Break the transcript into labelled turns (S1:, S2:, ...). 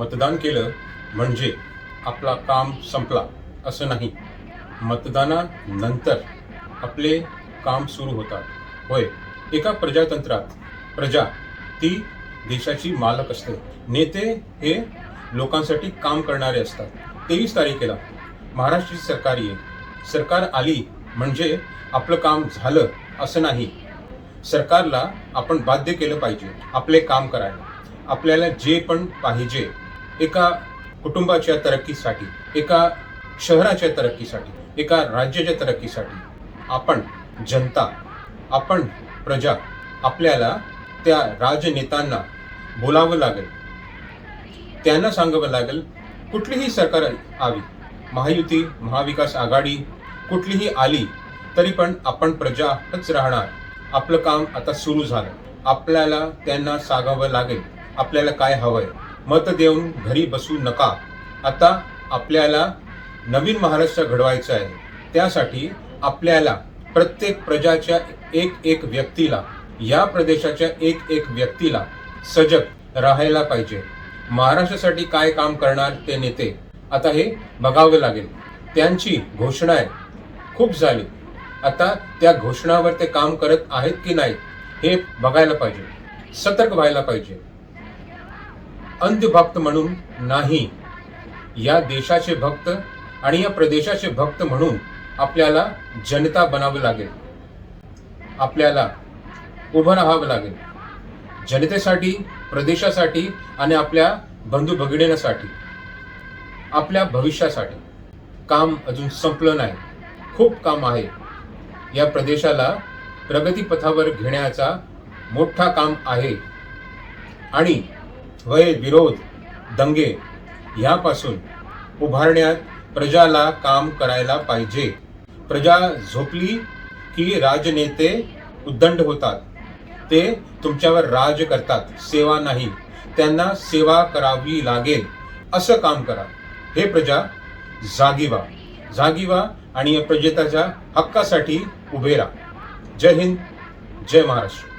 S1: मतदान केलं म्हणजे आपला काम संपला असं नाही. मतदानानंतर आपले काम सुरू होतात. होय एका प्रजातंत्रात प्रजा ती देशाची मालक असते. नेते हे लोकांसाठी काम करणारे असतात. तेवीस तारखेला महाराष्ट्राची सरकार येईल. सरकार आली म्हणजे आपलं काम झालं असं नाही. सरकारला आपण बाध्य केलं पाहिजे. आपले काम करायला. आपल्याला जे पण पाहिजे एका कुटुंबाच्या तरक्कीसाठी एका शहराच्या तरक्कीसाठी एका राज्याच्या तरक्कीसाठी आपण जनता आपण प्रजा आपल्याला त्या राजनेत्यांना बोलावं लागेल. त्यांना सांगावं लागेल कुठलीही सरकार आवी महायुती महाविकास आघाडी कुठलीही आली तरी पण आपण प्रजाच राहणार. आपलं काम आता सुरू झालं. आपल्याला त्यांना सांगावं लागेल आपल्याला काय हवंय? मत देऊन घरी बसू नका. आता आपल्याला नवीन महाराष्ट्र घडवायचं आहे. त्यासाठी आपल्याला प्रत्येक प्रजाच्या एक एक व्यक्तीला या प्रदेशाच्या एक एक व्यक्तीला सजग राहायला पाहिजे. महाराष्ट्रासाठी काय काम करणार ते नेते? आता हे बघावं लागेल. त्यांची घोषणा आहे. खूप झाली. आता त्या घोषणावर ते काम करत आहेत की नाही हे बघायला पाहिजे. सतर्क व्हायला पाहिजे. अंत्यभक्त म्हणून नाही. या देशाचे भक्त आणि या प्रदेशाचे भक्त म्हणून आपल्याला जनता बनावं लागेल. आपल्याला उभं राहावं लागेल. जनतेसाठी प्रदेशासाठी आणि आपल्या बंधू भगिनींसाठी आपल्या भविष्यासाठी. काम अजून संपलं नाही. खूप काम आहे. या प्रदेशाला प्रगतीपथावर घेण्याचा मोठा काम आहे. आणि वय विरोध दंगे ह्यापासून उभारण्यात प्रजाला काम करायला पाहिजे. प्रजा झोपली की राजनेते उद्दंड होतात. ते तुमच्यावर राज करतात सेवा नाही. त्यांना सेवा करावी लागेल. असं काम करा. हे प्रजा जागी व्हा जागी व्हा आणि या प्रजेताच्या हक्कासाठी उभे राहा. जय हिंद जय महाराष्ट्र.